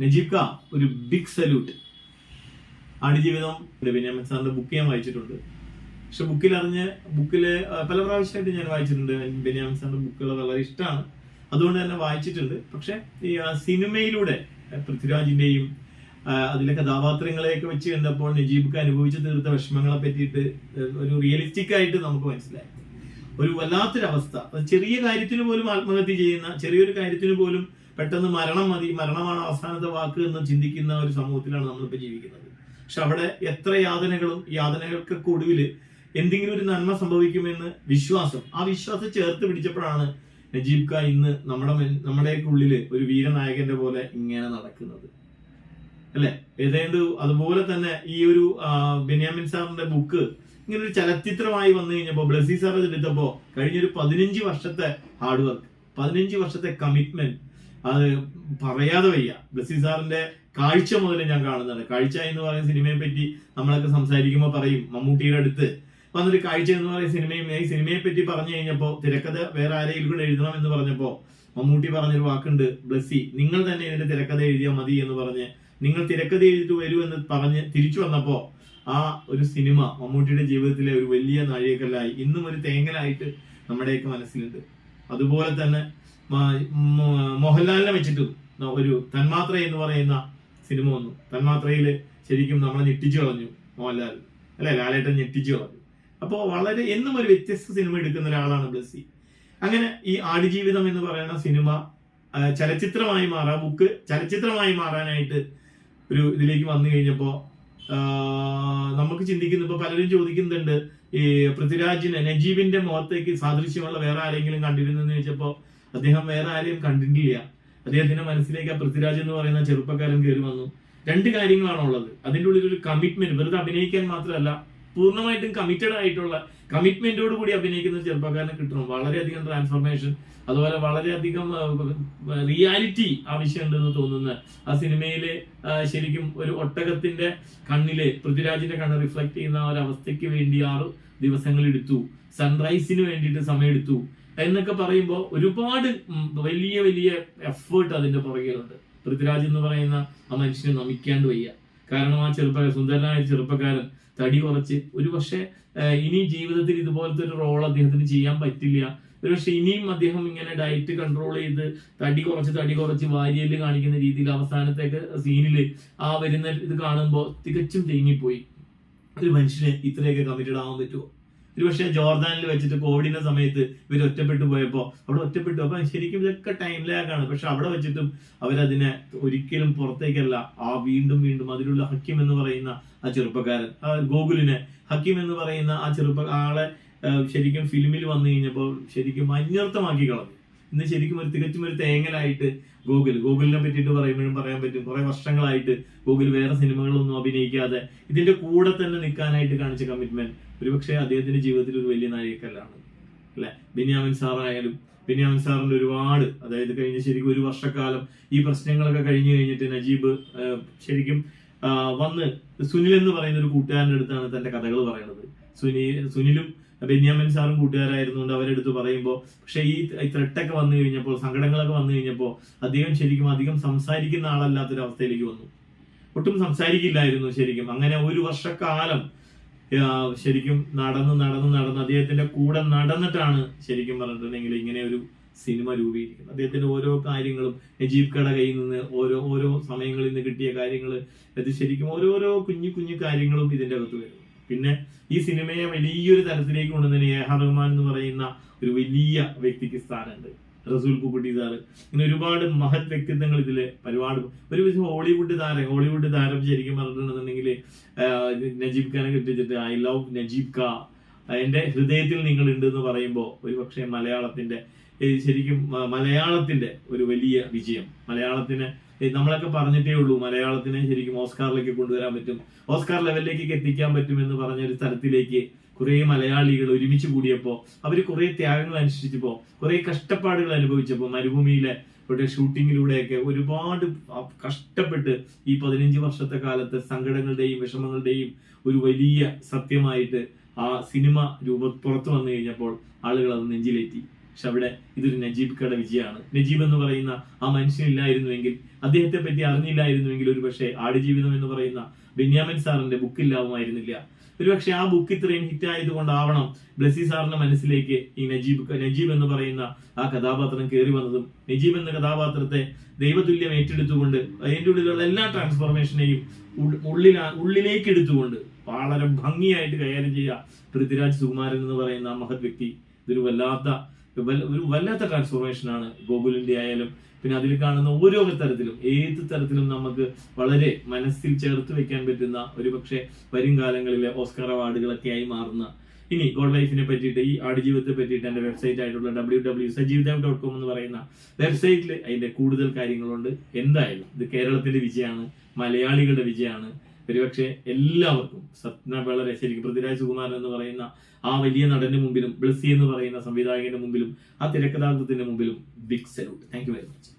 നജീബ് ക ഒരു big salute Aadujeevitham Benyamin സാറിന്റെ ബുക്ക് ഞാൻ വായിച്ചിട്ടുണ്ട്. പക്ഷെ ബുക്കിൽ അറിഞ്ഞ് ബുക്കിൽ പല പ്രാവശ്യമായിട്ട് ഞാൻ വായിച്ചിട്ടുണ്ട്. ബെന്യാമിൻ സാറിന്റെ ബുക്കുകൾ വളരെ ഇഷ്ടമാണ്. അതുകൊണ്ട് തന്നെ വായിച്ചിട്ടുണ്ട്. പക്ഷെ ഈ സിനിമയിലൂടെ പൃഥ്വിരാജിന്റെയും അതിലെ കഥാപാത്രങ്ങളെയൊക്കെ വെച്ച് കണ്ടപ്പോൾ നജീബ് അനുഭവിച്ചു തീർത്ത വിഷമങ്ങളെ പറ്റിയിട്ട് ഒരു റിയലിസ്റ്റിക് ആയിട്ട് നമുക്ക് മനസ്സിലായി. ഒരു വല്ലാത്തൊരവസ്ഥ. ചെറിയ കാര്യത്തിന് പോലും ആത്മഹത്യ ചെയ്യുന്ന ചെറിയൊരു കാര്യത്തിന് പോലും പെട്ടെന്ന് മരണം മതി മരണമാണ് അവസാനത്തെ വാക്ക് എന്ന് ചിന്തിക്കുന്ന ഒരു സമൂഹത്തിലാണ് നമ്മളിപ്പോൾ ജീവിക്കുന്നത്. പക്ഷെ അവിടെ എത്ര യാതനകളും യാതനകൾക്കൊക്കെ ഒടുവിൽ എന്തെങ്കിലും ഒരു നന്മ സംഭവിക്കുമെന്ന് വിശ്വാസം ആ വിശ്വാസം ചേർത്ത് പിടിച്ചപ്പോഴാണ് നജീബ് ഖാ ഇന്ന് നമ്മുടെ നമ്മുടെയൊക്കെ ഉള്ളിൽ ഒരു വീരനായകന്റെ പോലെ ഇങ്ങനെ നടക്കുന്നത്. അല്ലെ? ഏതാണ്ട് അതുപോലെ തന്നെ ഈ ഒരു ബെന്യാമിൻ സാറിന്റെ ബുക്ക് ഇങ്ങനെ ഒരു ചലച്ചിത്രമായി വന്നു കഴിഞ്ഞപ്പോ ബ്ലസി സാർ എടുത്തപ്പോ കഴിഞ്ഞൊരു പതിനഞ്ച് വർഷത്തെ ഹാർഡ് വർക്ക് പതിനഞ്ച് വർഷത്തെ കമ്മിറ്റ്മെന്റ് അത് പറയാതെ വയ്യ. ബസി സാറിന്റെ കാഴ്ച മുതൽ ഞാൻ കാണുന്നതാണ്. കാഴ്ച എന്ന് പറയുന്ന സിനിമയെ പറ്റി നമ്മളൊക്കെ സംസാരിക്കുമ്പോൾ പറയും മമ്മൂട്ടിയുടെ അടുത്ത്. വന്നൊരു കാഴ്ച എന്ന് പറയുന്ന സിനിമയും ഈ സിനിമയെ പറ്റി പറഞ്ഞു കഴിഞ്ഞപ്പോൾ തിരക്കഥ വേറെ ആരെങ്കിലും കൂടെ എഴുതണം എന്ന് പറഞ്ഞപ്പോ മമ്മൂട്ടി പറഞ്ഞൊരു വാക്കുണ്ട് ബ്ലസ്സി നിങ്ങൾ തന്നെ ഇതിന്റെ തിരക്കഥ എഴുതിയാൽ മതി എന്ന് പറഞ്ഞ് നിങ്ങൾ തിരക്കഥ എഴുതിട്ട് വരൂ എന്ന് പറഞ്ഞ് തിരിച്ചു വന്നപ്പോൾ ആ ഒരു സിനിമ മമ്മൂട്ടിയുടെ ജീവിതത്തിലെ ഒരു വലിയ നാഴികക്കല്ലായി. ഇന്നും ഒരു തേങ്ങലായിട്ട് നമ്മുടെയൊക്കെ മനസ്സിലുണ്ട്. അതുപോലെ തന്നെ മോഹൻലാലിനെ വെച്ചിട്ട് ഒരു തന്മാത്ര എന്ന് പറയുന്ന സിനിമ വന്നു. തന്മാത്രയിൽ ശരിക്കും നമ്മളെ ഞെട്ടിച്ചു കളഞ്ഞു മോഹൻലാൽ. അല്ലെ? ലാലേട്ടൻ ഞെട്ടിച്ചു കളഞ്ഞു. അപ്പോൾ വളരെ എന്നും ഒരു വ്യത്യസ്ത സിനിമ എടുക്കുന്ന ഒരാളാണ് ബ്ലസ്സി അങ്ങനെ ഈ ആടുജീവിതം എന്ന് പറയുന്ന സിനിമ ചലച്ചിത്രമായി മാറാം ബുക്ക് ചലച്ചിത്രമായി മാറാനായിട്ട് ഒരു ഇതിലേക്ക് വന്നു കഴിഞ്ഞപ്പോൾ നമുക്ക് ചിന്തിക്കുന്നു ഇപ്പൊ പലരും ചോദിക്കുന്നുണ്ട് ഈ പൃഥ്വിരാജിന് നജീബിന്റെ മുഖത്തേക്ക് സാദൃശ്യമുള്ള വേറെ ആരെങ്കിലും കണ്ടിരുന്നെന്ന് ചോദിച്ചപ്പോ അദ്ദേഹം വേറെ ആരെയും കണ്ടിട്ടില്ല. അദ്ദേഹത്തിന്റെ മനസ്സിലേക്ക് ആ പൃഥ്വിരാജ് എന്ന് പറയുന്ന ചെറുപ്പക്കാരൻ കയറി വന്നു. രണ്ട് കാര്യങ്ങളാണ് ഉള്ളത്. അതിന്റെ ഉള്ളിൽ ഒരു കമ്മിറ്റ്മെന്റ് വെറുതെ അഭിനയിക്കാൻ മാത്രമല്ല പൂർണമായിട്ടും കമ്മിറ്റഡ് ആയിട്ടുള്ള കമ്മിറ്റ്മെന്റോട് കൂടി അഭിനയിക്കുന്ന ചെറുപ്പക്കാരനെ കിട്ടണം. വളരെയധികം ട്രാൻസ്ഫോർമേഷൻ അതുപോലെ വളരെയധികം റിയാലിറ്റി ആവശ്യമുണ്ടെന്ന് തോന്നുന്ന ആ സിനിമയിലെ ശരിക്കും ഒരു ഒട്ടകത്തിന്റെ കണ്ണിലെ പൃഥ്വിരാജിന്റെ കണ്ണ് റിഫ്ലക്ട് ചെയ്യുന്ന ഒരു അവസ്ഥയ്ക്ക് വേണ്ടി ആറ് ദിവസങ്ങൾ എടുത്തു. സൺറൈസിന് വേണ്ടിയിട്ട് സമയമെടുത്തു. എന്നൊക്കെ പറയുമ്പോൾ ഒരുപാട് വലിയ വലിയ എഫേർട്ട് അതിന്റെ പുറകിലുണ്ട്. പൃഥ്വിരാജ് എന്ന് പറയുന്ന ആ മനുഷ്യനെ നമിക്കാണ്ട് വയ്യ. കാരണം ആ ചെറുപ്പക്കാരൻ സുന്ദരനായ ചെറുപ്പക്കാരൻ തടി കുറച്ച്. ഒരു പക്ഷേ ഇനി ജീവിതത്തിൽ ഇതുപോലത്തെ ഒരു റോൾ അദ്ദേഹത്തിന് ചെയ്യാൻ പറ്റില്ല. ഒരു പക്ഷെ ഇനിയും അദ്ദേഹം ഇങ്ങനെ ഡയറ്റ് കൺട്രോൾ ചെയ്ത് തടി കുറച്ച് തടി കുറച്ച് വാരിയൽ കാണിക്കുന്ന രീതിയിൽ അവസാനത്തേക്ക് സീനിൽ ആ വരുന്ന ഇത് കാണുമ്പോൾ തികച്ചും തേങ്ങിപ്പോയി. ഒരു മനുഷ്യന് ഇത്രയൊക്കെ കമ്മിറ്റഡ് ആവാൻ പറ്റുമോ ഒരു പക്ഷേ ജോർദാനിൽ വെച്ചിട്ട് കോവിഡിന്റെ സമയത്ത് ഇവർ ഒറ്റപ്പെട്ടു പോയപ്പോൾ അവിടെ ഒറ്റപ്പെട്ടു. അപ്പൊ ശരിക്കും ഇതൊക്കെ ടൈം ലാഗാണ് പക്ഷെ അവിടെ വെച്ചിട്ടും അവരതിനെ ഒരിക്കലും പുറത്തേക്കല്ല ആ വീണ്ടും വീണ്ടും അതിലുള്ള ഹക്കിം എന്ന് പറയുന്ന ആ ചെറുപ്പക്കാരൻ ആ ഗോകുലിനെ ഹക്കിം എന്ന് പറയുന്ന ആ ചെറുപ്പ ആളെ ശരിക്കും ഫിലിമിൽ വന്നു കഴിഞ്ഞപ്പോൾ ശരിക്കും അന്യർത്ഥമാക്കി കളഞ്ഞു. ഇന്ന് ശരിക്കും ഒരു തികച്ചും ഒരു തേങ്ങലായിട്ട് ഗൂഗിൾ ഗൂഗിളിനെ പറ്റിയിട്ട് പറയുമ്പോഴും പറയാൻ പറ്റും. കുറെ വർഷങ്ങളായിട്ട് ഗൂഗിൾ വേറെ സിനിമകളൊന്നും അഭിനയിക്കാതെ ഇതിന്റെ കൂടെ തന്നെ നിൽക്കാനായിട്ട് കാണിച്ച കമ്മിറ്റ്മെന്റ് ഒരുപക്ഷെ അദ്ദേഹത്തിന്റെ ജീവിതത്തിൽ ഒരു വലിയ നാഴികക്കല്ലാണ് അല്ലെ? ബെന്യാമിൻ സാറായാലും ബെന്യാമിൻ സാറിന്റെ ഒരുപാട് അതായത് കഴിഞ്ഞ ശരിക്കും ഒരു വർഷക്കാലം ഈ പ്രശ്നങ്ങളൊക്കെ കഴിഞ്ഞു കഴിഞ്ഞിട്ട് നജീബ് ശരിക്കും വന്ന് സുനിൽ എന്ന് പറയുന്ന ഒരു കൂട്ടുകാരന്റെ അടുത്താണ് തന്റെ കഥകൾ പറയുന്നത്. സുനി സുനിലും ബെന്യാമിൻ സാറും കൂട്ടുകാരായിരുന്നുകൊണ്ട് അവരെടുത്ത് പറയുമ്പോൾ പക്ഷെ ഈ ത്രെട്ടൊക്കെ വന്നു കഴിഞ്ഞപ്പോൾ സങ്കടങ്ങളൊക്കെ വന്നു കഴിഞ്ഞപ്പോൾ അദ്ദേഹം ശരിക്കും അധികം സംസാരിക്കുന്ന ആളല്ലാത്തൊരവസ്ഥയിലേക്ക് വന്നു. ഒട്ടും സംസാരിക്കില്ലായിരുന്നു ശരിക്കും. അങ്ങനെ ഒരു വർഷക്കാലം ശരിക്കും നടന്ന് നടന്ന് നടന്ന് അദ്ദേഹത്തിന്റെ കൂടെ നടന്നിട്ടാണ് ശരിക്കും പറഞ്ഞിട്ടുണ്ടെങ്കിൽ ഇങ്ങനെ ഒരു സിനിമ രൂപീകരിക്കുന്നത്. അദ്ദേഹത്തിന്റെ ഓരോ കാര്യങ്ങളും നജീബ് കട കയ്യിൽ നിന്ന് ഓരോ ഓരോ സമയങ്ങളിൽ നിന്ന് കിട്ടിയ കാര്യങ്ങൾ അത് ശരിക്കും ഓരോരോ കുഞ്ഞു കുഞ്ഞു കാര്യങ്ങളും ഇതിന്റെ അകത്ത് വരും പിന്നെ ഈ സിനിമയെ വലിയൊരു തലത്തിലേക്ക് കൊണ്ടുവന്നതിന് എ റഹ്മാൻ എന്ന് പറയുന്ന ഒരു വലിയ വ്യക്തിക്ക് സ്ഥാനമുണ്ട്. റസൂൽ പൂക്കുട്ടി സാറ്. ഇങ്ങനെ ഒരുപാട് മഹത് വ്യക്തിത്വങ്ങൾ ഇതിൽ പരിപാടി. ഒരു വിധം ഹോളിവുഡ് താരം ഹോളിവുഡ് താരം ശരിക്കും പറഞ്ഞിട്ടുണ്ടെന്നുണ്ടെങ്കിൽ നജീബ് ഖാനെ കിട്ടിച്ചിട്ട് ഐ ലവ് നജീബ് ഖാ. എന്റെ ഹൃദയത്തിൽ നിങ്ങൾ ഉണ്ട് എന്ന് പറയുമ്പോൾ ഒരു പക്ഷേ മലയാളത്തിന്റെ ഈ ശരിക്കും മ- മലയാളത്തിന്റെ ഒരു വലിയ വിജയം. മലയാളത്തിന് നമ്മളൊക്കെ പറഞ്ഞിട്ടേ ഉള്ളൂ മലയാളത്തിനെ ശരിക്കും ഓസ്കാറിലേക്ക് കൊണ്ടുവരാൻ പറ്റും. ഓസ്കാർ ലെവലിലേക്ക് എത്തിക്കാൻ പറ്റും എന്ന് പറഞ്ഞ ഒരു സ്ഥലത്തിലേക്ക് കുറെ മലയാളികൾ ഒരുമിച്ച് കൂടിയപ്പോ അവർ കുറെ ത്യാഗങ്ങൾ അനുഷ്ഠിച്ചപ്പോ കുറെ കഷ്ടപ്പാടുകൾ അനുഭവിച്ചപ്പോ മരുഭൂമിയിലെ ഇവിടെ ഷൂട്ടിങ്ങിലൂടെയൊക്കെ ഒരുപാട് കഷ്ടപ്പെട്ട് ഈ പതിനഞ്ച് വർഷത്തെ കാലത്ത് സങ്കടങ്ങളുടെയും വിഷമങ്ങളുടെയും ഒരു വലിയ സത്യമായിട്ട് ആ സിനിമ രൂപ പുറത്തു വന്നു കഴിഞ്ഞപ്പോൾ ആളുകൾ അത് നെഞ്ചിലേറ്റി. പക്ഷെ അവിടെ ഇതൊരു നജീബ് കട വിജയമാണ്. നജീബ് എന്ന് പറയുന്ന ആ മനുഷ്യനില്ലായിരുന്നുവെങ്കിൽ അദ്ദേഹത്തെ പറ്റി അറിഞ്ഞില്ലായിരുന്നുവെങ്കിൽ ഒരു പക്ഷേ ആടുജീവിതം എന്ന് പറയുന്ന ബെന്യാമിൻ സാറിന്റെ ബുക്കില്ലാവുമായിരുന്നില്ല ഒരുപക്ഷെ ആ ബുക്ക് ഇത്രയും ഹിറ്റ് ആയതുകൊണ്ടാവണം ബ്ലസി സാറിന്റെ മനസ്സിലേക്ക് ഈ നജീബ് നജീബ് എന്ന് പറയുന്ന ആ കഥാപാത്രം കയറി വന്നതും. നജീബ് എന്ന കഥാപാത്രത്തെ ദൈവതുല്യം ഏറ്റെടുത്തുകൊണ്ട് അതിന്റെ ഉള്ളിലുള്ള എല്ലാ ട്രാൻസ്ഫോർമേഷനെയും ഉള്ളിലാ ഉള്ളിലേക്ക് എടുത്തുകൊണ്ട് വളരെ ഭംഗിയായിട്ട് കൈകാര്യം ചെയ്യുക പൃഥ്വിരാജ് സുകുമാരൻ എന്ന് പറയുന്ന മഹത് വ്യക്തി. ഇതൊരു വല്ലാത്ത വല്ല- ഒരു വല്ലാത്ത ട്രാൻസ്ഫോർമേഷൻ ആണ് ഗോകുലിന്റെ ആയാലും പിന്നെ അതിൽ കാണുന്ന ഓരോ തരത്തിലും ഏത് തരത്തിലും നമുക്ക് വളരെ മനസ്സിൽ ചേർത്ത് വെക്കാൻ പറ്റുന്ന ഒരു പക്ഷേ വരും കാലങ്ങളിലെ ഓസ്കർ അവാർഡുകളൊക്കെ ആയി മാറുന്ന. ഇനി ഗോഡ് ലൈഫിനെ പറ്റിയിട്ട് ഈ ആടുജീവിതത്തെ പറ്റിയിട്ട് എന്റെ വെബ്സൈറ്റ് ആയിട്ടുള്ള ഡബ്ല്യൂ ഡബ്ല്യൂ സജീവിതം ഡോട്ട് കോം എന്ന് പറയുന്ന വെബ്സൈറ്റിൽ അതിന്റെ കൂടുതൽ കാര്യങ്ങളുണ്ട്. എന്തായാലും ഇത് കേരളത്തിന്റെ വിജയമാണ് മലയാളികളുടെ വിജയമാണ്. ഒരുപക്ഷെ എല്ലാവർക്കും സത്ന വളരെ ശരിക്കും പൃഥ്വിരാജ് സുകുമാരൻ എന്ന് പറയുന്ന ആ വലിയ നടന്റെ മുമ്പിലും ബ്ലസ്സി എന്ന് പറയുന്ന സംവിധായകന്റെ മുമ്പിലും ആ തിരക്കഥാർത്ഥത്തിന്റെ മുമ്പിലും big salute thank very much